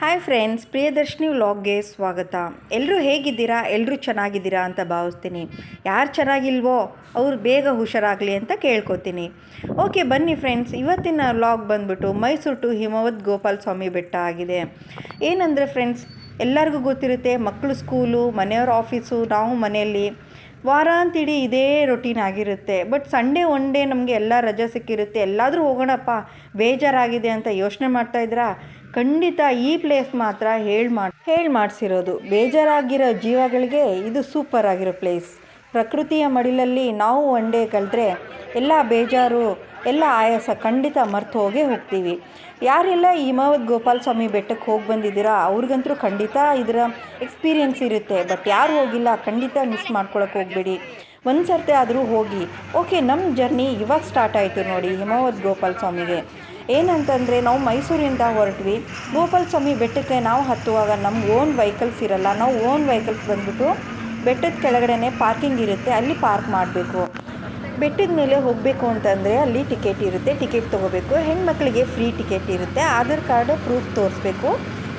Hi friends Priyadarshini ವ್ಲಾಗ್ಗೆ ಸ್ವಾಗತ. ಎಲ್ಲರೂ ಹೇಗಿದ್ದೀರಾ? ಎಲ್ಲರೂ ಚೆನ್ನಾಗಿದ್ದೀರಾ ಅಂತ ಭಾವಿಸ್ತೀನಿ. ಯಾರು ಚೆನ್ನಾಗಿಲ್ವೋ ಅವ್ರು ಬೇಗ ಹುಷಾರಾಗಲಿ ಅಂತ ಕೇಳ್ಕೊತೀನಿ. ಓಕೆ ಬನ್ನಿ ಫ್ರೆಂಡ್ಸ್ ಇವತ್ತಿನ ವ್ಲಾಗ್ ಬಂದ್ಬಿಟ್ಟು ಮೈಸೂರು ಟು ಹಿಮವದ್ ಗೋಪಾಲ ಸ್ವಾಮಿ ಬೆಟ್ಟ ಆಗಿದೆ. ಏನಂದರೆ ಫ್ರೆಂಡ್ಸ್ ಎಲ್ಲರಿಗೂ ಗೊತ್ತಿರುತ್ತೆ ಮಕ್ಕಳು ಸ್ಕೂಲು ಮನೆಯವ್ರ ಆಫೀಸು ನಾವು ಮನೆಯಲ್ಲಿ ವಾರಾಂತಿಡೀ ಇದೇ ರೊಟೀನ್ ಆಗಿರುತ್ತೆ. ಬಟ್ ಸಂಡೇ ಒನ್ ಡೇ ನಮಗೆ ಎಲ್ಲ ರಜೆ ಸಿಕ್ಕಿರುತ್ತೆ. ಎಲ್ಲಾದರೂ ಹೋಗೋಣಪ್ಪ, ಬೇಜಾರಾಗಿದೆ ಅಂತ ಯೋಚನೆ ಮಾಡ್ತಾ ಇದ್ರಾ? ಖಂಡಿತ ಈ ಪ್ಲೇಸ್ ಮಾತ್ರ ಹೇಳಿ ಮಾಡಿ, ಹೇಳಿ ಮಾಡಿಸಿರೋದು. ಬೇಜಾರಾಗಿರೋ ಜೀವಗಳಿಗೆ ಇದು ಸೂಪರ್ ಆಗಿರೋ ಪ್ಲೇಸ್ ಪ್ರಕೃತಿಯ ಮಡಿಲಲ್ಲಿ ನಾವು ಒನ್ ಡೇ ಕಳೆದ್ರೆ ಎಲ್ಲ ಬೇಜಾರು, ಎಲ್ಲ ಆಯಾಸ ಖಂಡಿತ ಮರ್ತು ಹೋಗೇ ಹೋಗ್ತೀವಿ. ಯಾರೆಲ್ಲ ಈ ಹಿಮವದ್ ಗೋಪಾಲ ಸ್ವಾಮಿ ಬೆಟ್ಟಕ್ಕೆ ಹೋಗಿ ಬಂದಿದ್ದೀರಾ? ಅವ್ರಿಗಂತೂ ಖಂಡಿತ ಇದರ ಎಕ್ಸ್ಪೀರಿಯೆನ್ಸ್ ಇರುತ್ತೆ. ಬಟ್ ಯಾರು ಹೋಗಿಲ್ಲ, ಖಂಡಿತ ಮಿಸ್ ಮಾಡ್ಕೊಳಕ್ಕೆ ಹೋಗಬೇಡಿ. ಒಂದು ಸರ್ತಿ ಆದರೂ ಹೋಗಿ. ಓಕೆ ನಮ್ಮ ಜರ್ನಿ ಇವಾಗ ಸ್ಟಾರ್ಟ್ ಆಯಿತು ನೋಡಿ ಹಿಮಾವತ್ ಗೋಪಾಲ ಸ್ವಾಮಿಗೆ ಏನಂತಂದರೆ ನಾವು ಮೈಸೂರಿಂದ ಹೊರಟ್ವಿ. ಗೋಪಾಲ ಸ್ವಾಮಿ ಬೆಟ್ಟಕ್ಕೆ ನಾವು ಹತ್ತುವಾಗ ನಮ್ಮ ಓನ್ ವೆಹಿಕಲ್ಸ್ ಇರಲ್ಲ, ನಾವು ಓನ್ ವೆಹಿಕಲ್ಸ್ ಬಂದ್ಬಿಟ್ಟು ಬೆಟ್ಟದ ಕೆಳಗಡೆ ಪಾರ್ಕಿಂಗ್ ಇರುತ್ತೆ, ಅಲ್ಲಿ ಪಾರ್ಕ್ ಮಾಡಬೇಕು. ಬೆಟ್ಟದ ಮೇಲೆ ಹೋಗಬೇಕು ಅಂತಂದರೆ ಅಲ್ಲಿ ಟಿಕೆಟ್ ಇರುತ್ತೆ, ಟಿಕೆಟ್ ತೊಗೋಬೇಕು. ಹೆಣ್ಮಕ್ಳಿಗೆ ಫ್ರೀ ಟಿಕೆಟ್ ಇರುತ್ತೆ, ಆಧಾರ್ ಕಾರ್ಡ್ ಪ್ರೂಫ್ ತೋರಿಸ್ಬೇಕು.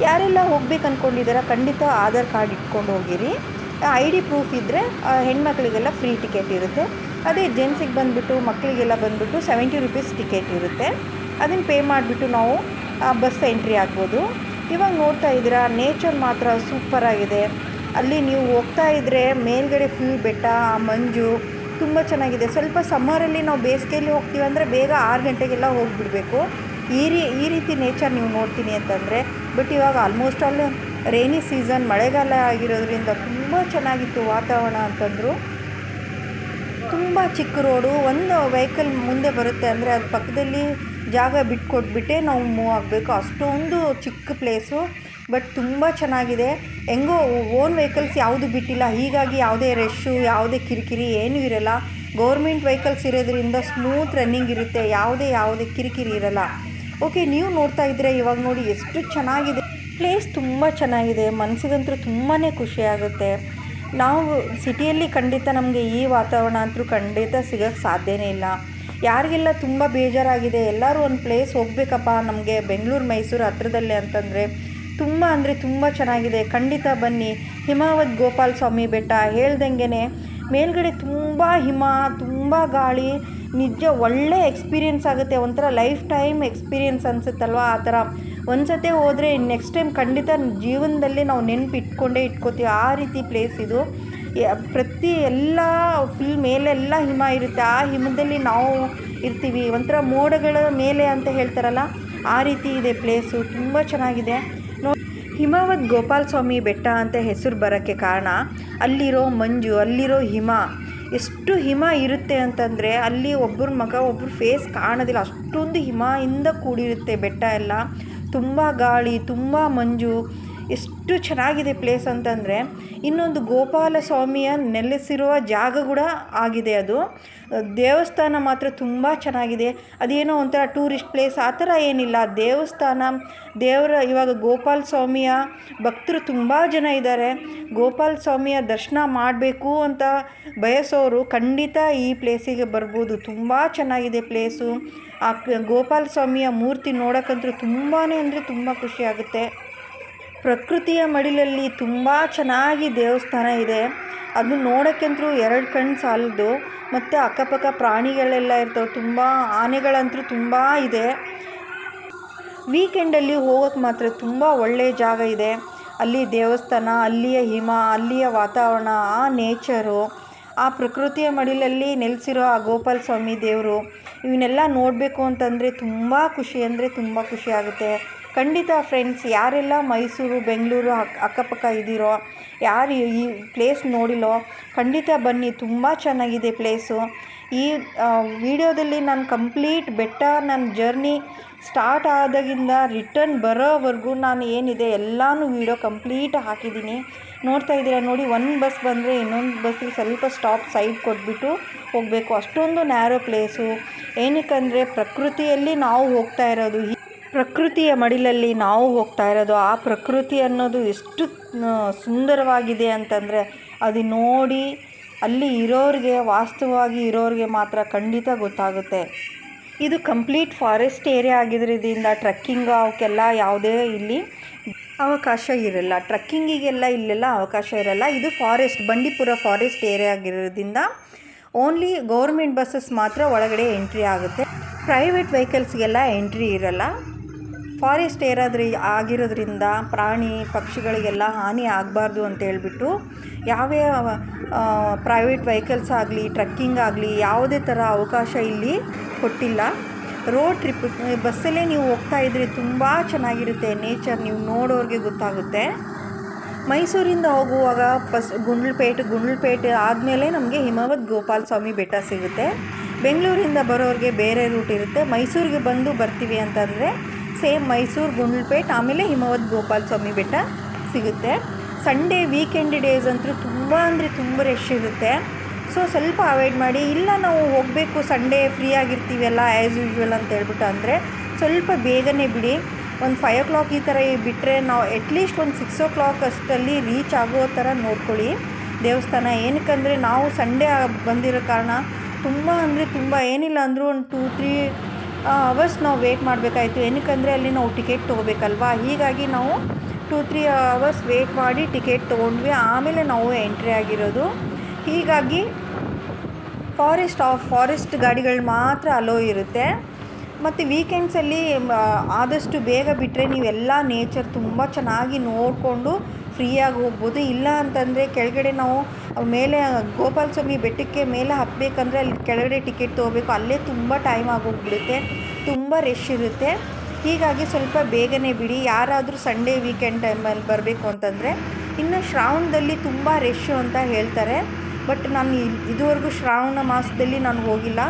ಯಾರೆಲ್ಲ ಹೋಗ್ಬೇಕು ಅಂದ್ಕೊಂಡಿದ್ದಾರ ಖಂಡಿತ ಆಧಾರ್ ಕಾರ್ಡ್ ಇಟ್ಕೊಂಡು ಹೋಗಿರಿ. ಐ ಡಿ ಪ್ರೂಫ್ ಇದ್ದರೆ ಹೆಣ್ಮಕ್ಳಿಗೆಲ್ಲ ಫ್ರೀ ಟಿಕೆಟ್ ಇರುತ್ತೆ. ಅದೇ ಜೆಂಟ್ಸಿಗೆ ಬಂದುಬಿಟ್ಟು ಮಕ್ಕಳಿಗೆಲ್ಲ ಬಂದುಬಿಟ್ಟು ಸೆವೆಂಟಿ ರುಪೀಸ್ ಟಿಕೆಟ್ ಇರುತ್ತೆ. ಅದನ್ನು ಪೇ ಮಾಡಿಬಿಟ್ಟು ನಾವು ಬಸ್ ಎಂಟ್ರಿ ಆಗ್ಬೋದು. ಇವಾಗ ನೋಡ್ತಾ ಇದ್ದೀರಾ, ನೇಚರ್ ಮಾತ್ರ ಸೂಪರಾಗಿದೆ ಅಲ್ಲಿ ನೀವು ಹೋಗ್ತಾ ಇದ್ದರೆ ಮೇಲ್ಗಡೆ ಫುಲ್ ಬೆಟ್ಟ ಮಂಜು ತುಂಬ ಚೆನ್ನಾಗಿದೆ. ಸ್ವಲ್ಪ ಸಮ್ಮರಲ್ಲಿ ನಾವು ಬೇಸಿಗೆಯಲ್ಲಿ ಹೋಗ್ತೀವಿ ಅಂದರೆ ಬೇಗ ಆರು ಗಂಟೆಗೆಲ್ಲ ಹೋಗಿಬಿಡ್ಬೇಕು. ಈ ರೀ, ಈ ರೀತಿ ನೇಚರ್ ನೀವು ನೋಡ್ತೀನಿ ಅಂತಂದರೆ ಬಟ್ ಇವಾಗ ಆಲ್ಮೋಸ್ಟ್ ಆಲ್ ರೈನಿ ಸೀಸನ್ ಮಳೆಗಾಲ ಆಗಿರೋದ್ರಿಂದ ತುಂಬ ಚೆನ್ನಾಗಿತ್ತು ವಾತಾವರಣ ಅಂತಂದರು. ತುಂಬ ಚಿಕ್ಕ ರೋಡು ಒಂದು ವೆಹಿಕಲ್ ಮುಂದೆ ಬರುತ್ತೆ ಅಂದರೆ ಅದು ಪಕ್ಕದಲ್ಲಿ ಜಾಗ ಬಿಟ್ಕೊಟ್ಬಿಟ್ಟೆ ನಾವು ಮೂವ್ ಆಗಬೇಕು. ಅಷ್ಟೊಂದು ಚಿಕ್ಕ ಪ್ಲೇಸು ಬಟ್ ತುಂಬ ಚೆನ್ನಾಗಿದೆ. ಹೆಂಗೋ ಓನ್ ವೆಹಿಕಲ್ಸ್ ಯಾವುದು ಬಿಟ್ಟಿಲ್ಲ. ಹೀಗಾಗಿ ಯಾವುದೇ ರಶ್ಶು ಯಾವುದೇ ಕಿರಿಕಿರಿ ಏನೂ ಇರಲ್ಲ. ಗೌರ್ಮೆಂಟ್ ವೆಹಿಕಲ್ಸ್ ಇರೋದ್ರಿಂದ ಸ್ಮೂತ್ ರನ್ನಿಂಗ್ ಇರುತ್ತೆ. ಯಾವುದೇ ಯಾವುದೇ ಕಿರಿಕಿರಿ ಇರಲ್ಲ. ಓಕೆ ನೀವು ನೋಡ್ತಾ ಇದ್ದರೆ ಇವಾಗ ನೋಡಿ ಎಷ್ಟು ಚೆನ್ನಾಗಿದೆ. ಪ್ಲೇಸ್ ತುಂಬ ಚೆನ್ನಾಗಿದೆ. ಮನಸ್ಸಿಗಂತೂ ತುಂಬಾ ಖುಷಿಯಾಗುತ್ತೆ ನಾವು ಸಿಟಿಯಲ್ಲಿ ಖಂಡಿತ ನಮಗೆ ಈ ವಾತಾವರಣ ಅಂತೂ ಖಂಡಿತ ಸಿಗೋಕ್ಕೆ ಸಾಧ್ಯನೇ ಇಲ್ಲ. ಯಾರಿಗೆಲ್ಲ ತುಂಬ ಬೇಜಾರಾಗಿದೆ, ಎಲ್ಲರೂ ಒಂದು ಪ್ಲೇಸ್ ಹೋಗಬೇಕಪ್ಪ ನಮಗೆ ಬೆಂಗಳೂರು, ಮೈಸೂರು ಹತ್ರದಲ್ಲೇ ಅಂತಂದರೆ ತುಂಬ ಅಂದರೆ ತುಂಬ ಚೆನ್ನಾಗಿದೆ. ಖಂಡಿತ ಬನ್ನಿ. ಹಿಮಾವತ್ ಗೋಪಾಲ ಸ್ವಾಮಿ ಬೆಟ್ಟ ಹೇಳ್ದಂಗೆ ಮೇಲ್ಗಡೆ ತುಂಬ ಹಿಮ, ತುಂಬ ಗಾಳಿ, ನಿಜ ಒಳ್ಳೆ ಎಕ್ಸ್ಪೀರಿಯೆನ್ಸ್ ಆಗುತ್ತೆ. ಒಂಥರ ಲೈಫ್ ಟೈಮ್ ಎಕ್ಸ್ಪೀರಿಯೆನ್ಸ್ ಅನಿಸುತ್ತಲ್ವ ಆ ಥರ. ಒಂದು ಸತಿ ಹೋದರೆ ನೆಕ್ಸ್ಟ್ ಟೈಮ್ ಖಂಡಿತ ಜೀವನದಲ್ಲಿ ನಾವು ನೆನಪು ಇಟ್ಕೊಂಡೇ ಇಟ್ಕೋತೀವಿ. ಆ ರೀತಿ ಪ್ಲೇಸ್ ಇದು. ಪ್ರತಿ ಎಲ್ಲ ಫುಲ್ ಮೇಲೆಲ್ಲ ಹಿಮ ಇರುತ್ತೆ. ಆ ಹಿಮದಲ್ಲಿ ನಾವು ಇರ್ತೀವಿ. ಒಂಥರ ಮೋಡಗಳ ಮೇಲೆ ಅಂತ ಹೇಳ್ತಾರಲ್ಲ, ಆ ರೀತಿ ಇದೆ ಪ್ಲೇಸು ತುಂಬ ಚೆನ್ನಾಗಿದೆ. ಹಿಮವದ್ ಗೋಪಾಲ ಸ್ವಾಮಿ ಬೆಟ್ಟ ಅಂತ ಹೆಸರು ಬರೋಕ್ಕೆ ಕಾರಣ ಅಲ್ಲಿರೋ ಮಂಜು, ಅಲ್ಲಿರೋ ಹಿಮ. ಎಷ್ಟು ಹಿಮ ಇರುತ್ತೆ ಅಂತಂದರೆ ಅಲ್ಲಿ ಒಬ್ಬರ ಮಗ ಒಬ್ಬರು ಫೇಸ್ ಕಾಣೋದಿಲ್ಲ. ಅಷ್ಟೊಂದು ಹಿಮದಿಂದ ಕೂಡಿರುತ್ತೆ ಬೆಟ್ಟ ಎಲ್ಲ. ತುಂಬ ಗಾಳಿ, ತುಂಬ ಮಂಜು. ಎಷ್ಟು ಚೆನ್ನಾಗಿದೆ ಪ್ಲೇಸ್ ಅಂತಂದರೆ ಇನ್ನೊಂದು ಗೋಪಾಲ ಸ್ವಾಮಿಯ ನೆಲೆಸಿರುವ ಜಾಗ ಕೂಡ ಆಗಿದೆ ಅದು. ದೇವಸ್ಥಾನ ಮಾತ್ರ ತುಂಬ ಚೆನ್ನಾಗಿದೆ. ಅದೇನೋ ಒಂಥರ ಟೂರಿಸ್ಟ್ ಪ್ಲೇಸ್ ಆ ಥರ ಏನಿಲ್ಲ. ದೇವಸ್ಥಾನ, ದೇವರ ಇವಾಗ ಗೋಪಾಲ ಸ್ವಾಮಿಯ ಭಕ್ತರು ತುಂಬ ಜನ ಇದ್ದಾರೆ. ಗೋಪಾಲ ಸ್ವಾಮಿಯ ದರ್ಶನ ಮಾಡಬೇಕು ಅಂತ ಬಯಸೋರು ಖಂಡಿತ ಈ ಪ್ಲೇಸಿಗೆ ಬರ್ಬೋದು. ತುಂಬ ಚೆನ್ನಾಗಿದೆ ಪ್ಲೇಸು ಆ ಗೋಪಾಲ ಸ್ವಾಮಿಯ ಮೂರ್ತಿ ನೋಡೋಕ್ಕಂತೂ ತುಂಬಾ ಅಂದರೆ ತುಂಬ ಖುಷಿಯಾಗುತ್ತೆ ಪ್ರಕೃತಿಯ ಮಡಿಲಲ್ಲಿ ತುಂಬ ಚೆನ್ನಾಗಿ ದೇವಸ್ಥಾನ ಇದೆ. ಅದು ನೋಡೋಕ್ಕಂತೂ ಎರಡು ಕಣ್ಣು ಸಾಲದು. ಮತ್ತು ಅಕ್ಕಪಕ್ಕ ಪ್ರಾಣಿಗಳೆಲ್ಲ ಇರ್ತವೆ. ತುಂಬ ಆನೆಗಳಂತೂ ತುಂಬ ಇದೆ. ವೀಕೆಂಡಲ್ಲಿ ಹೋಗೋಕ್ಕೆ ಮಾತ್ರ ತುಂಬ ಒಳ್ಳೆಯ ಜಾಗ ಇದೆ. ಅಲ್ಲಿ ದೇವಸ್ಥಾನ, ಅಲ್ಲಿಯ ಹಿಮ, ಅಲ್ಲಿಯ ವಾತಾವರಣ, ಆ ನೇಚರು, ಆ ಪ್ರಕೃತಿಯ ಮಡಿಲಲ್ಲಿ ನೆಲೆಸಿರೋ ಆ ಗೋಪಾಲ ಸ್ವಾಮಿ ದೇವರು, ಇವನ್ನೆಲ್ಲ ನೋಡಬೇಕು ಅಂತಂದರೆ ತುಂಬ ಖುಷಿ, ಅಂದರೆ ತುಂಬ ಖುಷಿ ಆಗುತ್ತೆ. ಖಂಡಿತ ಫ್ರೆಂಡ್ಸ್ ಯಾರೆಲ್ಲ ಮೈಸೂರು, ಬೆಂಗಳೂರು ಅಕ್, ಅಕ್ಕಪಕ್ಕ ಇದ್ದೀರೋ, ಯಾರು ಈ ಪ್ಲೇಸ್ ನೋಡಿಲ್ಲೋ, ಖಂಡಿತ ಬನ್ನಿ, ತುಂಬ ಚೆನ್ನಾಗಿದೆ ಪ್ಲೇಸು ಈ ವಿಡಿಯೋದಲ್ಲಿ ನಾನು ಕಂಪ್ಲೀಟ್ ಬೆಟ್ಟ ನನ್ನ ಜರ್ನಿ ಸ್ಟಾರ್ಟ್ ಆದಾಗಿಂದ ರಿಟರ್ನ್ ಬರೋವರೆಗೂ ನಾನು ಏನಿದೆ, ಎಲ್ಲನೂ ವೀಡಿಯೋ ಕಂಪ್ಲೀಟ್ ಹಾಕಿದ್ದೀನಿ. ನೋಡ್ತಾ ಇದ್ದೀರಾ, ನೋಡಿ ಒಂದು ಬಸ್ ಬಂದರೆ ಇನ್ನೊಂದು ಬಸ್ಸಿಗೆ ಸ್ವಲ್ಪ ಸ್ಟಾಪ್ ಸೈಡ್ ಕೊಟ್ಬಿಟ್ಟು ಹೋಗಬೇಕು. ಅಷ್ಟೊಂದು ನ್ಯಾರೋ ಪ್ಲೇಸು ಏನಕ್ಕಂದರೆ ಪ್ರಕೃತಿಯಲ್ಲಿ ನಾವು ಹೋಗ್ತಾ ಇರೋದು ಪ್ರಕೃತಿಯ ಮಡಿಲಲ್ಲಿ ನಾವು ಹೋಗ್ತಾ ಇರೋದು, ಆ ಪ್ರಕೃತಿ ಅನ್ನೋದು ಎಷ್ಟು ಸುಂದರವಾಗಿದೆ ಅಂತಂದರೆ ಅದು ನೋಡಿ ಅಲ್ಲಿ ಇರೋರಿಗೆ, ವಾಸ್ತವವಾಗಿ ಇರೋರಿಗೆ ಮಾತ್ರ ಖಂಡಿತ ಗೊತ್ತಾಗುತ್ತೆ. ಇದು ಕಂಪ್ಲೀಟ್ ಫಾರೆಸ್ಟ್ ಏರಿಯಾ ಆಗಿರೋದ್ರಿಂದ ಟ್ರಕ್ಕಿಂಗ್ ಅವಕ್ಕೆಲ್ಲ ಯಾವುದೇ ಇಲ್ಲಿ ಅವಕಾಶ ಇರಲ್ಲ. ಟ್ರಕ್ಕಿಂಗಿಗೆಲ್ಲ ಇಲ್ಲೆಲ್ಲ ಅವಕಾಶ ಇರಲ್ಲ. ಇದು ಫಾರೆಸ್ಟ್, ಬಂಡೀಪುರ ಫಾರೆಸ್ಟ್ ಏರಿಯಾ ಆಗಿರೋದ್ರಿಂದ ಓನ್ಲಿ ಗೌರ್ಮೆಂಟ್ ಬಸ್ಸಸ್ ಮಾತ್ರ ಒಳಗಡೆ ಎಂಟ್ರಿ ಆಗುತ್ತೆ. ಪ್ರೈವೇಟ್ ವೆಹಿಕಲ್ಸ್ಗೆಲ್ಲ ಎಂಟ್ರಿ ಇರಲ್ಲ. ಫಾರೆಸ್ಟ್ ಏರಾದ್ರಿ ಆಗಿರೋದ್ರಿಂದ ಪ್ರಾಣಿ ಪಕ್ಷಿಗಳಿಗೆಲ್ಲ ಹಾನಿ ಆಗಬಾರ್ದು ಅಂತ ಹೇಳ್ಬಿಟ್ಟು ಯಾವ್ಯಾವ ಪ್ರೈವೇಟ್ ವೆಹಿಕಲ್ಸ್ ಆಗಲಿ ಟ್ರಕ್ಕಿಂಗ್ ಆಗಲಿ, ಯಾವುದೇ ಥರ ಅವಕಾಶ ಇಲ್ಲಿ ಕೊಟ್ಟಿಲ್ಲ. ರೋಡ್ ಟ್ರಿಪ್ ಬಸ್ಸಲ್ಲೇ ನೀವು ಹೋಗ್ತಾ ಇದ್ರೆ ತುಂಬ ಚೆನ್ನಾಗಿರುತ್ತೆ ನೇಚರ್ ನೀವು ನೋಡೋರಿಗೆ ಗೊತ್ತಾಗುತ್ತೆ. ಮೈಸೂರಿಂದ ಹೋಗುವಾಗ ಫಸ್ಟ್ ಗುಂಡ್ಲುಪೇಟೆ ಗುಂಡ್ಲುಪೇಟೆ ಆದಮೇಲೆ ನಮಗೆ ಹಿಮವದ್ ಗೋಪಾಲ ಸ್ವಾಮಿ ಬೆಟ್ಟ ಸಿಗುತ್ತೆ. ಬೆಂಗಳೂರಿಂದ ಬರೋರಿಗೆ ಬೇರೆ ರೂಟ್ ಇರುತ್ತೆ. ಮೈಸೂರಿಗೆ ಬಂದು ಬರ್ತೀವಿ ಅಂತಂದರೆ ಸೇಮ್ ಮೈಸೂರು, ಗುಂಡ್ಲುಪೇಟ್, ಆಮೇಲೆ ಹಿಮವದ್ ಗೋಪಾಲ ಸ್ವಾಮಿ ಬೆಟ್ಟ ಸಿಗುತ್ತೆ. ಸಂಡೇ ವೀಕೆಂಡ್ ಡೇಸ್ ಅಂತೂ ತುಂಬ ಅಂದರೆ ತುಂಬ ರಶ್ ಇರುತ್ತೆ. ಸೊ ಸ್ವಲ್ಪ ಅವಾಯ್ಡ್ ಮಾಡಿ, ಇಲ್ಲ ನಾವು ಹೋಗಬೇಕು ಸಂಡೇ ಫ್ರೀ ಆಗಿರ್ತೀವಲ್ಲ ಆ್ಯಸ್ ಯೂಶ್ವಲ್ ಅಂತ ಹೇಳ್ಬಿಟ್ಟು ಅಂದರೆ, ಸ್ವಲ್ಪ ಬೇಗನೆ ಬಿಡಿ. ಒಂದು ಫೈವ್ ಓ ಕ್ಲಾಕ್ ಈ ಥರ ಬಿಟ್ಟರೆ ನಾವು ಅಟ್ಲೀಸ್ಟ್ ಒಂದು ಸಿಕ್ಸ್ ಓ ಕ್ಲಾಕ್ ಅಷ್ಟಲ್ಲಿ ರೀಚ್ ಆಗೋ ಥರ ನೋಡ್ಕೊಳ್ಳಿ. ದೇವಸ್ಥಾನ ಏನಕ್ಕಂದರೆ ನಾವು ಸಂಡೇ ಬಂದಿರೋ ಕಾರಣ ತುಂಬ ಅಂದರೆ ತುಂಬ ಏನಿಲ್ಲ ಅಂದರೂ ಒಂದು ಟೂ ತ್ರೀ ಅವರ್ಸ್ ನಾವು ವೇಟ್ ಮಾಡಬೇಕಾಯಿತು. ಏನಕ್ಕಂದರೆ ಅಲ್ಲಿ ನಾವು ಟಿಕೆಟ್ ತೊಗೋಬೇಕಲ್ವಾ? ಹೀಗಾಗಿ ನಾವು ಟೂ ತ್ರೀ ಅವರ್ಸ್ ವೇಟ್ ಮಾಡಿ ಟಿಕೆಟ್ ತೊಗೊಂಡ್ವಿ. ಆಮೇಲೆ ನಾವು ಎಂಟ್ರಿ ಆಗಿರೋದು. ಹೀಗಾಗಿ ಫಾರೆಸ್ಟ್ ಆಫ್ ಫಾರೆಸ್ಟ್ ಗಾಡಿಗಳು ಮಾತ್ರ ಅಲೋ ಇರುತ್ತೆ. ಮತ್ತು ವೀಕೆಂಡ್ಸಲ್ಲಿ ಆದಷ್ಟು ಬೇಗ ಬಿಟ್ಟರೆ ನೀವೆಲ್ಲ ನೇಚರ್ ತುಂಬ ಚೆನ್ನಾಗಿ ನೋಡಿಕೊಂಡು ಫ್ರೀಯಾಗಿ ಹೋಗ್ಬೋದು. ಇಲ್ಲ ಅಂತಂದರೆ ಕೆಳಗಡೆ ನಾವು ಮೇಲೆ ಗೋಪಾಲ ಸ್ವಾಮಿ ಬೆಟ್ಟಕ್ಕೆ ಮೇಲೆ ಹತ್ತಬೇಕಂದ್ರೆ ಅಲ್ಲಿ ಕೆಳಗಡೆ ಟಿಕೆಟ್ ತೊಗೋಬೇಕು. ಅಲ್ಲೇ ತುಂಬ ಟೈಮ್ ಆಗೋಗ್ಬಿಡುತ್ತೆ. ತುಂಬ ರಶ್ ಇರುತ್ತೆ. ಹೀಗಾಗಿ ಸ್ವಲ್ಪ ಬೇಗನೆ ಬಿಡಿ. ಯಾರಾದರೂ ಸಂಡೇ ವೀಕೆಂಡ್ ಟೈಮಲ್ಲಿ ಬರಬೇಕು ಅಂತಂದರೆ ಇನ್ನು ಶ್ರಾವಣದಲ್ಲಿ ತುಂಬ ರಶ್ಶು ಅಂತ ಹೇಳ್ತಾರೆ. ಬಟ್ ನಾನು ಇದುವರೆಗೂ ಶ್ರಾವಣ ಮಾಸದಲ್ಲಿ ನಾನು ಹೋಗಿಲ್ಲ.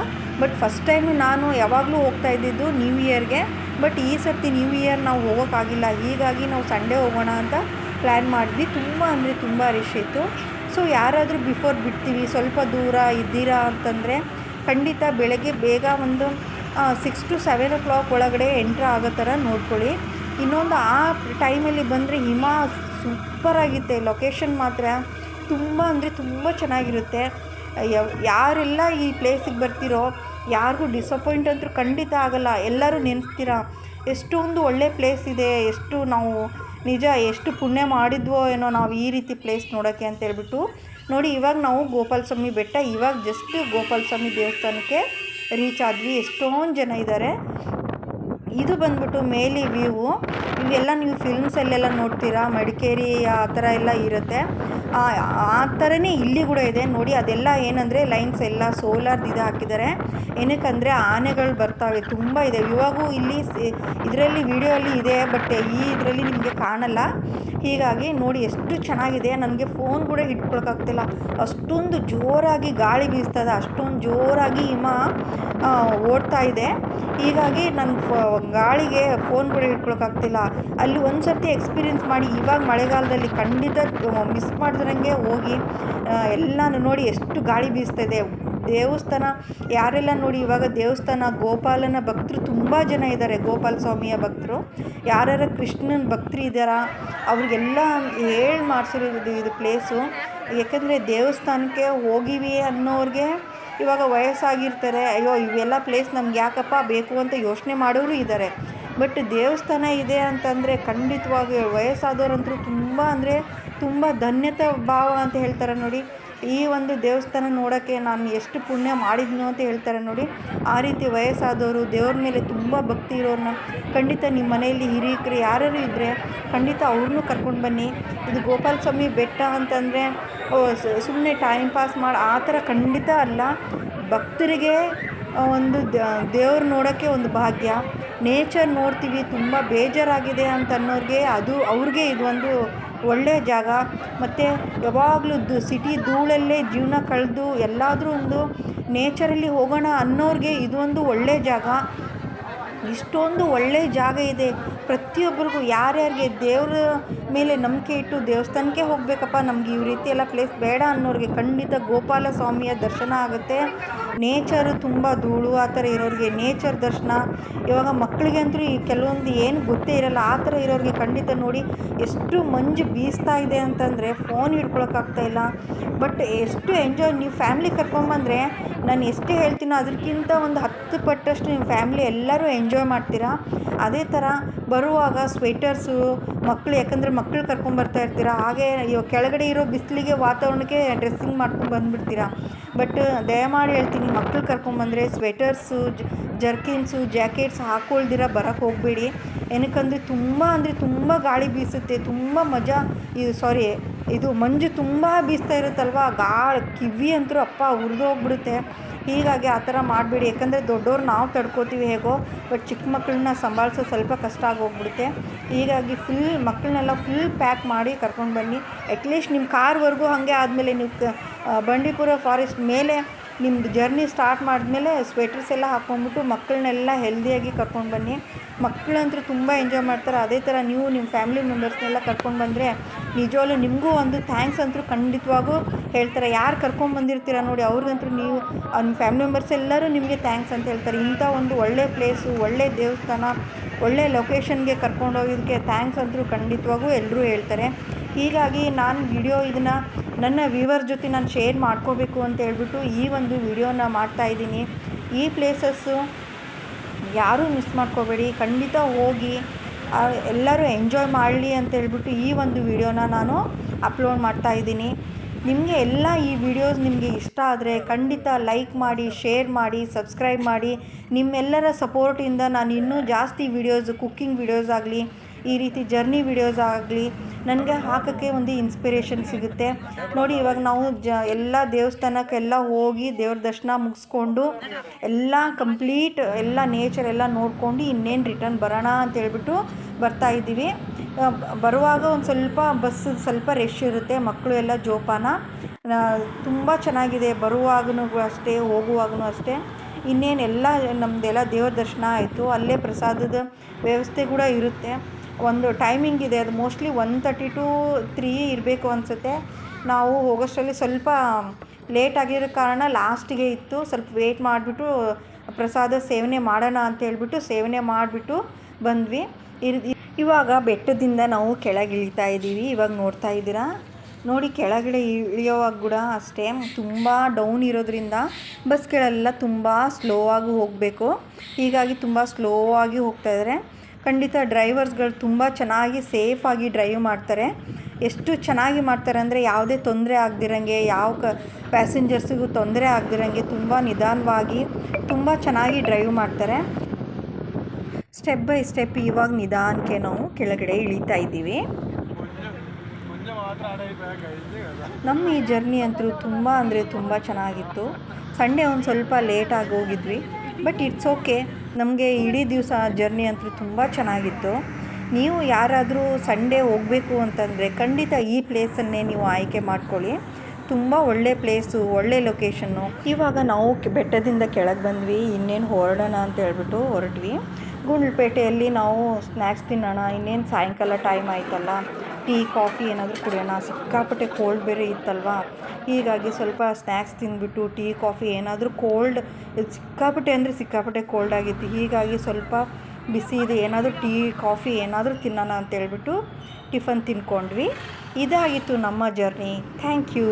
ಬಟ್ ಫಸ್ಟ್ ಟೈಮ್ ನಾನು ಯಾವಾಗಲೂ ಹೋಗ್ತಾ ಇದ್ದಿದ್ದು ನ್ಯೂ ಇಯರ್ಗೆ ಬಟ್ ಈ ಸರ್ತಿ ನ್ಯೂ ಇಯರ್ ನಾವು ಹೋಗೋಕ್ಕಾಗಿಲ್ಲ. ಹೀಗಾಗಿ ನಾವು ಸಂಡೇ ಹೋಗೋಣ ಅಂತ ಪ್ಲ್ಯಾನ್ ಮಾಡಿದ್ವಿ. ತುಂಬ ಅಂದರೆ ತುಂಬ ರಶ್ ಇತ್ತು. ಸೊ ಯಾರಾದರೂ ಬಿಫೋರ್ ಬಿಡ್ತೀವಿ, ಸ್ವಲ್ಪ ದೂರ ಇದ್ದೀರಾ ಅಂತಂದರೆ ಖಂಡಿತ ಬೆಳಗ್ಗೆ ಬೇಗ ಒಂದು six to seven o'clock ಒಳಗಡೆ ಎಂಟ್ರ್ ಆಗೋ ಥರ ನೋಡ್ಕೊಳ್ಳಿ. ಇನ್ನೊಂದು ಆ ಟೈಮಲ್ಲಿ ಬಂದರೆ ಹಿಮ ಸೂಪರಾಗಿತ್ತೆ ಲೊಕೇಶನ್ ಮಾತ್ರ ತುಂಬ ಅಂದರೆ ತುಂಬ ಚೆನ್ನಾಗಿರುತ್ತೆ. ಯಾರೆಲ್ಲ ಈ ಪ್ಲೇಸಿಗೆ ಬರ್ತಿರೋ, ಯಾರಿಗೂ ಡಿಸಪಾಯಿಂಟ್ ಅಂತೂ ಖಂಡಿತ ಆಗೋಲ್ಲ. ಎಲ್ಲರೂ ನೆನೆಸ್ತೀರಾ, ಎಷ್ಟೊಂದು ಒಳ್ಳೆ ಪ್ಲೇಸ್ ಇದೆ, ಎಷ್ಟು ನಾವು ನಿಜ ಎಷ್ಟು ಪುಣ್ಯ ಮಾಡಿದ್ವೋ ಏನೋ ನಾವು ಈ ರೀತಿ ಪ್ಲೇಸ್ ನೋಡೋಕ್ಕೆ ಅಂತ ಹೇಳ್ಬಿಟ್ಟು, ನೋಡಿ ಇವಾಗ ನಾವು ಗೋಪಾಲ ಸ್ವಾಮಿ ಬೆಟ್ಟ, ಇವಾಗ ಜಸ್ಟ್ ಗೋಪಾಲ ಸ್ವಾಮಿ ದೇವಸ್ಥಾನಕ್ಕೆ ರೀಚ್ ಆದ್ವಿ. ಎಷ್ಟೊಂದು ಜನ ಇದ್ದಾರೆ ಇದು ಬಂದ್ಬಿಟ್ಟು ಮೇಲಿ ವ್ಯೂವು ಇವೆಲ್ಲ ನೀವು ಫಿಲ್ಮ್ಸಲ್ಲೆಲ್ಲ ನೋಡ್ತೀರಾ? ಮಡಿಕೇರಿ ಆ ಥರ ಎಲ್ಲ ಇರುತ್ತೆ. ಆ ಥರನೇ ಇಲ್ಲಿ ಕೂಡ ಇದೆ. ನೋಡಿ, ಅದೆಲ್ಲ ಏನಂದರೆ ಲೈನ್ಸ್ ಎಲ್ಲ ಸೋಲಾರ್ದು ಇದು ಹಾಕಿದ್ದಾರೆ ಏನಕ್ಕಂದರೆ, ಆನೆಗಳು ಬರ್ತಾವೆ. ತುಂಬ ಇದೆ. ಇವಾಗೂ ಇಲ್ಲಿ ಇದರಲ್ಲಿ ವಿಡಿಯೋ ಅಲ್ಲಿ ಇದೆ ಬಟ್ ಈ ಇದರಲ್ಲಿ ನಿಮಗೆ ಕಾಣಲ್ಲ. ಹೀಗಾಗಿ ನೋಡಿ ಎಷ್ಟು ಚೆನ್ನಾಗಿದೆ. ನನಗೆ ಫೋನ್ ಕೂಡ ಇಟ್ಕೊಳಕ್ಕಾಗ್ತಿಲ್ಲ. ಅಷ್ಟೊಂದು ಜೋರಾಗಿ ಗಾಳಿ ಬೀಸ್ತದೆ ಅಷ್ಟೊಂದು ಜೋರಾಗಿ ಹಿಮ ಓಡ್ತಾ ಇದೆ. ಹೀಗಾಗಿ ನನ್ನ ಗಾಳಿಗೆ ಫೋನ್ ಕೂಡ ಇಟ್ಕೊಳಕ್ಕಾಗ್ತಿಲ್ಲ. ಅಲ್ಲಿ ಒಂದು ಸರ್ತಿ ಎಕ್ಸ್ಪೀರಿಯೆನ್ಸ್ ಮಾಡಿ, ಇವಾಗ ಮಳೆಗಾಲದಲ್ಲಿ ಖಂಡಿತ ಮಿಸ್ ಮಾಡಿದ್ರಂಗೆ ಹೋಗಿ ಎಲ್ಲನೂ ನೋಡಿ ಎಷ್ಟು ಗಾಳಿ ಬೀಸ್ತಾಯಿದೆ. ದೇವಸ್ಥಾನ, ಯಾರೆಲ್ಲ ನೋಡಿ ಇವಾಗ ದೇವಸ್ಥಾನ, ಗೋಪಾಲನ ಭಕ್ತರು ತುಂಬ ಜನ ಇದ್ದಾರೆ ಗೋಪಾಲ ಸ್ವಾಮಿಯ ಭಕ್ತರು. ಯಾರ್ಯಾರ ಕೃಷ್ಣನ ಭಕ್ತರು ಇದ್ದಾರಾ, ಅವ್ರಿಗೆಲ್ಲ ಹೇಳಿ ಮಾಡಿಸಿರೋದು ಇದು ಪ್ಲೇಸು ಯಾಕಂದರೆ ದೇವಸ್ಥಾನಕ್ಕೆ ಹೋಗಿವಿ ಅನ್ನೋರಿಗೆ ಇವಾಗ ವಯಸ್ಸಾಗಿರ್ತಾರೆ, ಅಯ್ಯೋ ಇವೆಲ್ಲ ಪ್ಲೇಸ್ ನಮ್ಗೆ ಯಾಕಪ್ಪ ಬೇಕು ಅಂತ ಯೋಚನೆ ಮಾಡೋರು ಇದ್ದಾರೆ. ಬಟ್ ದೇವಸ್ಥಾನ ಇದೆ ಅಂತಂದರೆ ಖಂಡಿತವಾಗಿ ವಯಸ್ಸಾದವರಂತೂ ತುಂಬ ಅಂದರೆ ತುಂಬ ಧನ್ಯತಾ ಭಾವ ಅಂತ ಹೇಳ್ತಾರೆ ನೋಡಿ. ಈ ಒಂದು ದೇವಸ್ಥಾನ ನೋಡೋಕ್ಕೆ ನಾನು ಎಷ್ಟು ಪುಣ್ಯ ಮಾಡಿದ್ನು ಅಂತ ಹೇಳ್ತಾರೆ ನೋಡಿ. ಆ ರೀತಿ ವಯಸ್ಸಾದವರು ದೇವ್ರ ಮೇಲೆ ತುಂಬ ಭಕ್ತಿ ಇರೋರನ್ನ ಖಂಡಿತ ನಿಮ್ಮ ಮನೆಯಲ್ಲಿ ಹಿರಿಯಕರು ಯಾರ್ಯಾರು ಇದ್ದರೆ ಖಂಡಿತ ಅವ್ರನ್ನೂ ಕರ್ಕೊಂಡು ಬನ್ನಿ. ಇದು ಗೋಪಾಲ ಸ್ವಾಮಿ ಬೆಟ್ಟ ಅಂತಂದರೆ ಸುಮ್ಮನೆ ಟೈಮ್ ಪಾಸ್ ಮಾಡಿ, ಆ ಥರ ಖಂಡಿತ ಅಲ್ಲ. ಭಕ್ತರಿಗೆ ಒಂದು ದೇವ್ರು ನೋಡೋಕ್ಕೆ ಒಂದು ಭಾಗ್ಯ. ನೇಚರ್ ನೋಡ್ತೀವಿ, ತುಂಬ ಬೇಜಾರಾಗಿದೆ ಅಂತ ಅನ್ನೋರಿಗೆ ಅದು ಅವ್ರಿಗೆ ಇದೊಂದು ಒಳ್ಳೆಯ ಜಾಗ, ಮತ್ತು ಯಾವಾಗಲೂ ಸಿಟಿ ಧೂಳಲ್ಲೇ ಜೀವನ ಕಳೆದು ಎಲ್ಲಾದರೂ ಒಂದು ನೇಚರಲ್ಲಿ ಹೋಗೋಣ ಅನ್ನೋರಿಗೆ ಇದೊಂದು ಒಳ್ಳೆಯ ಜಾಗ. ಇಷ್ಟೊಂದು ಒಳ್ಳೆಯ ಜಾಗ ಇದೆ. ಪ್ರತಿಯೊಬ್ಬರಿಗೂ ಯಾರ್ಯಾರಿಗೆ ದೇವ್ರ ಮೇಲೆ ನಂಬಿಕೆ ಇಟ್ಟು ದೇವಸ್ಥಾನಕ್ಕೆ ಹೋಗಬೇಕಪ್ಪ, ನಮಗೆ ಈ ರೀತಿ ಎಲ್ಲ ಪ್ಲೇಸ್ ಬೇಡ ಅನ್ನೋರಿಗೆ ಖಂಡಿತ ಗೋಪಾಲ ಸ್ವಾಮಿಯ ದರ್ಶನ ಆಗುತ್ತೆ. ನೇಚರು ತುಂಬ ಧೂಳು, ಆ ಥರ ಇರೋರಿಗೆ ನೇಚರ್ ದರ್ಶನ. ಇವಾಗ ಮಕ್ಕಳಿಗೆ ಅಂತೂ ಈ ಕೆಲವೊಂದು ಏನು ಗೊತ್ತೇ ಇರಲ್ಲ, ಆ ಥರ ಇರೋರಿಗೆ ಖಂಡಿತ ನೋಡಿ ಎಷ್ಟು ಮಂಜು ಬೀಸ್ತಾ ಇದೆ ಅಂತಂದರೆ ಫೋನ್ ಇಲ್ಲ. ಬಟ್ ಎಷ್ಟು ಎಂಜಾಯ್ ನೀವು ಫ್ಯಾಮ್ಲಿ ಕರ್ಕೊಂಬಂದರೆ ನಾನು ಎಷ್ಟೇ ಹೇಳ್ತೀನೋ ಅದಕ್ಕಿಂತ ಒಂದು ಹತ್ತು ಪಟ್ಟಷ್ಟು ನಿಮ್ಮ ಫ್ಯಾಮ್ಲಿ ಎಲ್ಲರೂ ಎಂಜಾಯ್ ಮಾಡ್ತೀರಾ? ಅದೇ ಥರ ಬರುವಾಗ ಸ್ವೆಟರ್ಸು ಮಕ್ಕಳು ಯಾಕಂದರೆ ಮಕ್ಕಳು ಕರ್ಕೊಂಬರ್ತಾ ಇರ್ತೀರ? ಹಾಗೆ ಇವಾಗ ಕೆಳಗಡೆ ಇರೋ ಬಿಸಿಲಿಗೆ ವಾತಾವರಣಕ್ಕೆ ಡ್ರೆಸ್ಸಿಂಗ್ ಮಾಡ್ಕೊಂಡು ಬಂದ್ಬಿಡ್ತೀರ? ಬಟ್ ದಯಮಾಡಿ ಹೇಳ್ತೀನಿ ಮಕ್ಕಳು ಕರ್ಕೊಂಬಂದರೆ ಸ್ವೆಟರ್ಸು ಜರ್ಕಿನ್ಸು ಜಾಕೆಟ್ಸ್ ಹಾಕ್ಕೊಳ್ದಿರ ಬರೋಕ್ಕೆ ಹೋಗಬೇಡಿ. ಏನಕ್ಕಂದರೆ ತುಂಬ ಅಂದರೆ ತುಂಬ ಗಾಳಿ ಬೀಸುತ್ತೆ, ತುಂಬ ಮಜಾ ಇದು ಸಾರಿ ಇದು ಮಂಜು ತುಂಬ ಬೀಸ್ತಾ ಇರುತ್ತಲ್ವ? ಗಾಳಿ ಕಿವಿ ಅಂತೂ ಅಪ್ಪ ಹುರಿದೋಗ್ಬಿಡುತ್ತೆ ಹೀಗಾಗಿ ಆ ಥರ ಮಾಡಬೇಡಿ. ಯಾಕಂದರೆ ದೊಡ್ಡವ್ರು ನಾವು ತಡ್ಕೋತೀವಿ ಹೇಗೋ ಬಟ್ ಚಿಕ್ಕ ಮಕ್ಕಳನ್ನ ಸಂಭಾಳಿಸೋ ಸ್ವಲ್ಪ ಕಷ್ಟ ಆಗೋಗ್ಬಿಡುತ್ತೆ. ಹೀಗಾಗಿ ಫುಲ್ ಮಕ್ಕಳನ್ನೆಲ್ಲ ಫುಲ್ ಪ್ಯಾಕ್ ಮಾಡಿ ಕರ್ಕೊಂಡು ಬನ್ನಿ. ಅಟ್ಲೀಸ್ಟ್ ನಿಮ್ಮ ಕಾರ್ವರೆಗೂ ಹಾಗೆ ಆದಮೇಲೆ ನೀವು ಬಂಡೀಪುರ ಫಾರೆಸ್ಟ್ ಮೇಲೆ ನಿಮ್ಮದು ಜರ್ನಿ ಸ್ಟಾರ್ಟ್ ಮಾಡಿದ್ಮೇಲೆ ಸ್ವೆಟರ್ಸ್ ಎಲ್ಲ ಹಾಕ್ಕೊಂಬಿಟ್ಟು ಮಕ್ಕಳನ್ನೆಲ್ಲ ಹೆಲ್ದಿಯಾಗಿ ಕರ್ಕೊಂಡು ಬನ್ನಿ. ಮಕ್ಕಳಂತೂ ತುಂಬ ಎಂಜಾಯ್ ಮಾಡ್ತಾರೆ. ಅದೇ ಥರ ನೀವು ನಿಮ್ಮ ಫ್ಯಾಮಿಲಿ ಮೆಂಬರ್ಸ್ನೆಲ್ಲ ಕರ್ಕೊಂಡು ಬಂದರೆ ನಿಜವಾಗ್ಲೂ ನಿಮಗೂ ಒಂದು ಥ್ಯಾಂಕ್ಸ್ ಅಂತೂ ಖಂಡಿತವಾಗೂ ಹೇಳ್ತಾರೆ. ಯಾರು ಕರ್ಕೊಂಡು ಬಂದಿರ್ತೀರ ನೋಡಿ ಅವ್ರಿಗಂತೂ ನೀವು ನಿಮ್ಮ ಫ್ಯಾಮಿಲಿ ಮೆಂಬರ್ಸ್ ಎಲ್ಲರೂ ನಿಮಗೆ ಥ್ಯಾಂಕ್ಸ್ ಅಂತ ಹೇಳ್ತಾರೆ. ಇಂಥ ಒಂದು ಒಳ್ಳೆ ಪ್ಲೇಸು ಒಳ್ಳೆ ದೇವಸ್ಥಾನ, ಒಳ್ಳೆ ಲೊಕೇಶನ್ಗೆ ಕರ್ಕೊಂಡು ಹೋಗಿದ್ದಕ್ಕೆ ಥ್ಯಾಂಕ್ಸ್ ಅಂತೂ ಖಂಡಿತವಾಗೂ ಎಲ್ಲರೂ ಹೇಳ್ತಾರೆ. ಹೀಗಾಗಿ ನಾನು ವಿಡಿಯೋ ಇದನ್ನು ನನ್ನ ವ್ಯೂವರ್ ಜೊತೆ ನಾನು ಶೇರ್ ಮಾಡ್ಕೋಬೇಕು ಅಂತ ಹೇಳ್ಬಿಟ್ಟು ಈ ಒಂದು ವಿಡಿಯೋನ ಮಾಡ್ತಾಯಿದ್ದೀನಿ ಈ ಪ್ಲೇಸಸ್ಸು ಯಾರೂ ಮಿಸ್ ಮಾಡ್ಕೋಬೇಡಿ. ಖಂಡಿತ ಹೋಗಿ ಎಲ್ಲರೂ ಎಂಜಾಯ್ ಮಾಡಲಿ ಅಂತ ಹೇಳ್ಬಿಟ್ಟು ಈ ಒಂದು ವಿಡಿಯೋನ ನಾನು ಅಪ್ಲೋಡ್ ಮಾಡ್ತಾ ಇದ್ದೀನಿ. ನಿಮಗೆ ಎಲ್ಲ ಈ ವಿಡಿಯೋಸ್ ನಿಮಗೆ ಇಷ್ಟ ಆದರೆ ಖಂಡಿತ ಲೈಕ್ ಮಾಡಿ ಶೇರ್ ಮಾಡಿ ಸಬ್ಸ್ಕ್ರೈಬ್ ಮಾಡಿ. ನಿಮ್ಮೆಲ್ಲರ ಸಪೋರ್ಟಿಂದ ನಾನು ಇನ್ನೂ ಜಾಸ್ತಿ ವಿಡಿಯೋಸ್ ಕುಕ್ಕಿಂಗ್ ವಿಡಿಯೋಸ್ ಆಗಲಿ ಈ ರೀತಿ ಜರ್ನಿ ವಿಡಿಯೋಸ್ ಆಗಲಿ, ನನಗೆ ಹಾಕೋಕ್ಕೆ ಒಂದು ಇನ್ಸ್ಪಿರೇಷನ್ ಸಿಗುತ್ತೆ. ನೋಡಿ, ಇವಾಗ ನಾವು ಜ, ಎಲ್ಲ ದೇವಸ್ಥಾನಕ್ಕೆಲ್ಲ ಹೋಗಿ ದೇವ್ರ ದರ್ಶನ ಮುಗಿಸ್ಕೊಂಡು ಎಲ್ಲ ಕಂಪ್ಲೀಟ್ ಎಲ್ಲ ನೇಚರ್ ಎಲ್ಲ ನೋಡ್ಕೊಂಡು ಇನ್ನೇನು ರಿಟರ್ನ್ ಬರೋಣ ಬರ್ತಾ ಇದ್ದೀವಿ. ಬರುವಾಗ ಒಂದು ಸ್ವಲ್ಪ ಬಸ್ ಸ್ವಲ್ಪ ರಶ್ ಇರುತ್ತೆ ಮಕ್ಕಳು ಎಲ್ಲ ಜೋಪಾನ. ತುಂಬ ಚೆನ್ನಾಗಿದೆ ಬರುವಾಗೂ ಅಷ್ಟೇ ಹೋಗುವಾಗೂ ಅಷ್ಟೇ. ಇನ್ನೇನು ಎಲ್ಲ ನಮ್ಮದೆಲ್ಲ ದೇವ್ರ ದರ್ಶನ ಆಯಿತು, ಅಲ್ಲೇ ಪ್ರಸಾದದ ವ್ಯವಸ್ಥೆ ಕೂಡ ಇರುತ್ತೆ. ಒಂದು ಟೈಮಿಂಗ್ ಇದೆ. ಅದು mostly one thirty to three ಇರಬೇಕು ಅನಿಸುತ್ತೆ. ನಾವು ಹೋಗೋಷ್ಟರಲ್ಲಿ ಸ್ವಲ್ಪ ಲೇಟ್ ಆಗಿರೋ ಕಾರಣ ಲಾಸ್ಟಿಗೆ ಇತ್ತು. ಸ್ವಲ್ಪ ವೇಟ್ ಮಾಡಿಬಿಟ್ಟು ಪ್ರಸಾದ ಸೇವನೆ ಮಾಡೋಣ ಅಂತ ಹೇಳ್ಬಿಟ್ಟು ಸೇವನೆ ಮಾಡಿಬಿಟ್ಟು ಬಂದ್ವಿ. ಇವಾಗ ಬೆಟ್ಟದಿಂದ ನಾವು ಕೆಳಗೆ ಇಳಿತಾ ಇದ್ದೀವಿ. ಇವಾಗ ನೋಡ್ತಾ ಇದ್ದೀರಾ? ನೋಡಿ ಕೆಳಗಡೆ ಇಳಿಯೋವಾಗ ಕೂಡ ಅಷ್ಟೇ ತುಂಬ ಡೌನ್ ಇರೋದ್ರಿಂದ ಬಸ್ಗಳೆಲ್ಲ ತುಂಬ ಸ್ಲೋ ಆಗಿ ಹೋಗಬೇಕು. ಹೀಗಾಗಿ ತುಂಬ ಸ್ಲೋ ಆಗಿ ಹೋಗ್ತಾ ಇದ್ದಾರೆ. ಖಂಡಿತ ಡ್ರೈವರ್ಸ್ಗಳು ತುಂಬ ಚೆನ್ನಾಗಿ ಸೇಫಾಗಿ ಡ್ರೈವ್ ಮಾಡ್ತಾರೆ. ಎಷ್ಟು ಚೆನ್ನಾಗಿ ಮಾಡ್ತಾರೆ ಅಂದರೆ ಯಾವುದೇ ತೊಂದರೆ ಆಗ್ದಿರಂಗೆ, ಯಾವ ಕ ಪ್ಯಾಸೆಂಜರ್ಸಿಗೂ ತೊಂದರೆ ಆಗ್ದಿರಂಗೆ ತುಂಬ ನಿಧಾನವಾಗಿ, ತುಂಬ ಚೆನ್ನಾಗಿ ಡ್ರೈವ್ ಮಾಡ್ತಾರೆ. ಸ್ಟೆಪ್ ಬೈ ಸ್ಟೆಪ್ ಇವಾಗ ನಿಧಾನಕ್ಕೆ ನಾವು ಕೆಳಗಡೆ ಇಳಿತಾ ಇದ್ದೀವಿ. ನಮ್ಮ ಈ ಜರ್ನಿ ಅಂತೂ ತುಂಬ ಅಂದರೆ ತುಂಬ ಚೆನ್ನಾಗಿತ್ತು. ಸಂಡೇ ಒಂದು ಸ್ವಲ್ಪ ಲೇಟಾಗಿ ಹೋಗಿದ್ವಿ. But it's okay. ನಮಗೆ ಇಡೀ ದಿವಸ ಜರ್ನಿ ಅಂತೂ ತುಂಬ ಚೆನ್ನಾಗಿತ್ತು. ನೀವು ಯಾರಾದರೂ ಸಂಡೇ ಹೋಗಬೇಕು ಅಂತಂದರೆ ಖಂಡಿತ ಈ ಪ್ಲೇಸನ್ನೇ ನೀವು ಆಯ್ಕೆ ಮಾಡ್ಕೊಳ್ಳಿ. ತುಂಬ ಒಳ್ಳೆ ಪ್ಲೇಸು, ಒಳ್ಳೆ ಲೊಕೇಶನ್ನು. ಇವಾಗ ನಾವು ಬೆಟ್ಟದಿಂದ ಕೆಳಗೆ ಬಂದ್ವಿ, ಇನ್ನೇನು ಹೊರಡೋಣ ಅಂತ ಹೇಳ್ಬಿಟ್ಟು ಹೊರಟ್ವಿ. ಗುಂಡ್ಲುಪೇಟೆಯಲ್ಲಿ ನಾವು ಸ್ನ್ಯಾಕ್ಸ್ ತಿನ್ನೋಣ, ಇನ್ನೇನು ಸಾಯಂಕಾಲ ಟೈಮ್ ಆಯ್ತಲ್ಲ? ಟೀ, ಕಾಫಿ ಏನಾದರೂ ಕುಡಿಯೋಣ. ಸಿಕ್ಕಾಪಟ್ಟೆ ಕೋಲ್ಡ್ ಬೇರೆ ಇತ್ತಲ್ವಾ? ಹೀಗಾಗಿ ಸ್ವಲ್ಪ ಸ್ನ್ಯಾಕ್ಸ್ ತಿಂದ್ಬಿಟ್ಟು, ಟೀ, ಕಾಫಿ ಏನಾದರೂ ಕೋಲ್ಡ್ ಸಿಕ್ಕಾಪಟ್ಟೆ ಅಂದರೆ ಸಿಕ್ಕಾಪಟ್ಟೆ ಕೋಲ್ಡ್ ಆಗಿತ್ತು. ಹೀಗಾಗಿ ಸ್ವಲ್ಪ ಬಿಸಿ ಇದೆ, ಏನಾದರೂ ಟೀ, ಕಾಫಿ ಏನಾದರೂ ತಿನ್ನೋಣ ಅಂತ ಹೇಳ್ಬಿಟ್ಟು ಟಿಫನ್ ತಿನ್ಕೊಂಡ್ವಿ. ಇದಾಗಿತ್ತು ನಮ್ಮ ಜರ್ನಿ ಥ್ಯಾಂಕ್ ಯು